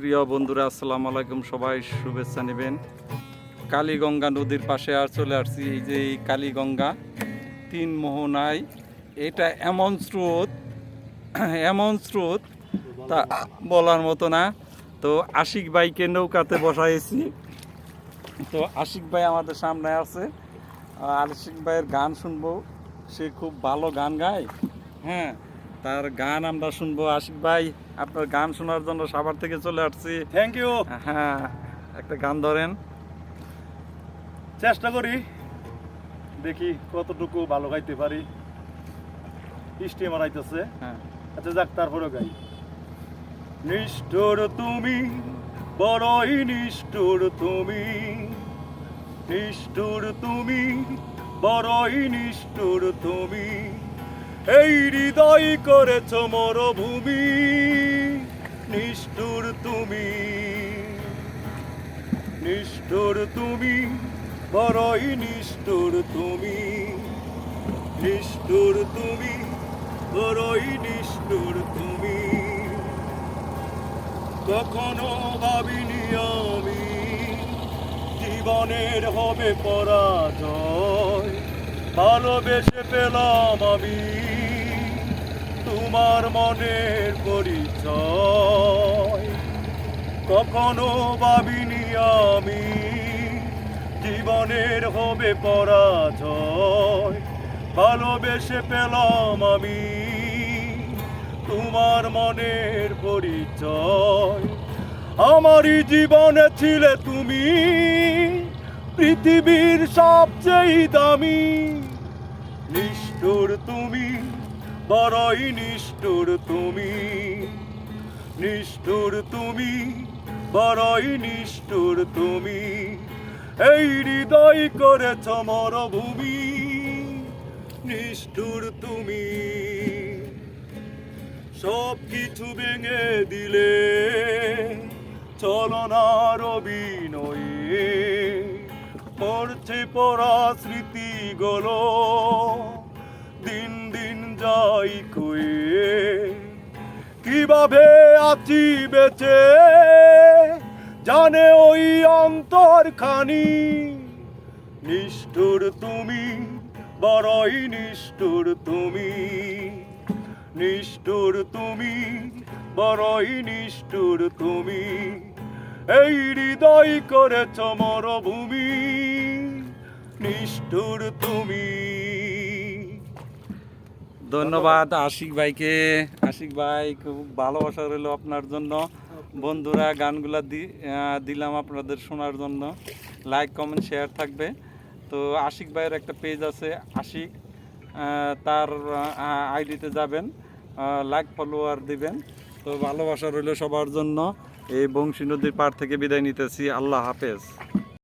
প্রিয় বন্ধুরা, আসসালামু আলাইকুম। সবাই শুভেচ্ছা নেবেন। কালীগঙ্গা নদীর পাশে আর চলে আসছি। এই যে এই কালীগঙ্গা, তিন মোহনায়, এটা এমন স্রোত এমন স্রোত, তা বলার মতো না। তো আশিক ভাইকে নৌকাতে বসাইছি। তো আশিক ভাই আমাদের সামনে আছে। আশিক ভাইয়ের গান শুনব। সে খুব ভালো গান গায়। হ্যাঁ তার গান আমরা শুনব। আশিক ভাই আপনার গান শোনার জন্য সাভার থেকে চলে আসছি। থ্যাংক ইউ হ্যাঁ একটা গান ধরেন। চেষ্টা করি। দেখি কতটুকু ভালো গাইতে পারি। বৃষ্টি মারাইতেছে। হ্যাঁ। আচ্ছা যাক তারপরে গাই। নিষ্ঠুর তুমি বড়ই নিষ্ঠুর তুমি। নিষ্ঠুর তুমি বড়ই নিষ্ঠুর তুমি। এই হৃদয় করেছ মরভূমি, নিষ্ঠুর তুমি। নিষ্ঠুর তুমি, বড়ই নিষ্ঠুর তুমি। নিষ্ঠুর তুমি, বড়ই নিষ্ঠুর তুমি। কখনো ভাবিনি আমি, জীবনের হবে পরাজয়। ভালোবেসে পেলাম আমি তোমার মনের পরিচয়। কখনো ভাবিনি আমি জীবনের হবে পরাজয়। ভালোবেসে পেলাম আমি তোমার মনের পরিচয়। আমারই জীবনে ছিলে তুমি। পৃথিবীর সবচেয়ে দামি। নিষ্ঠুর তুমি, বড়ই নিষ্ঠুর তুমি। নিষ্ঠুর তুমি, বড়ই নিষ্ঠুর তুমি। এই হৃদয় করেছ মরভূমি। নিষ্ঠুর তুমি সব কিছু ভেঙে দিলে চলনার অভিনয়ে। পড়ছে পড়া স্মৃতিগুলো, দিন দিন যাই কয়ে কীভাবে আছি বেঁচে, জানে ওই অন্তর খানি নিষ্ঠুর তুমি, বড়ই নিষ্ঠুর তুমি। নিষ্ঠুর তুমি, বড়ই নিষ্ঠুর তুমি। এই হৃদয় করেছ মরভূমি, নিষ্ঠুর তুমি। ধন্যবাদ আশিক ভাইকে। আশিক ভাই, খুব ভালোবাসা রইল আপনার জন্য। বন্ধুরা, গানগুলা দিলাম আপনাদের শোনার জন্য। লাইক কমেন্ট শেয়ার থাকবে। তো আশিক ভাইয়ের একটা পেজ আছে, আশিক তার আইডিতে যাবেন লাইক ফলোয়ার দিবেন। তো ভালোবাসা রইল সবার জন্য। এই বংশী নদীর পাড় থেকে বিদায় নিতেছি। আল্লাহ হাফেজ।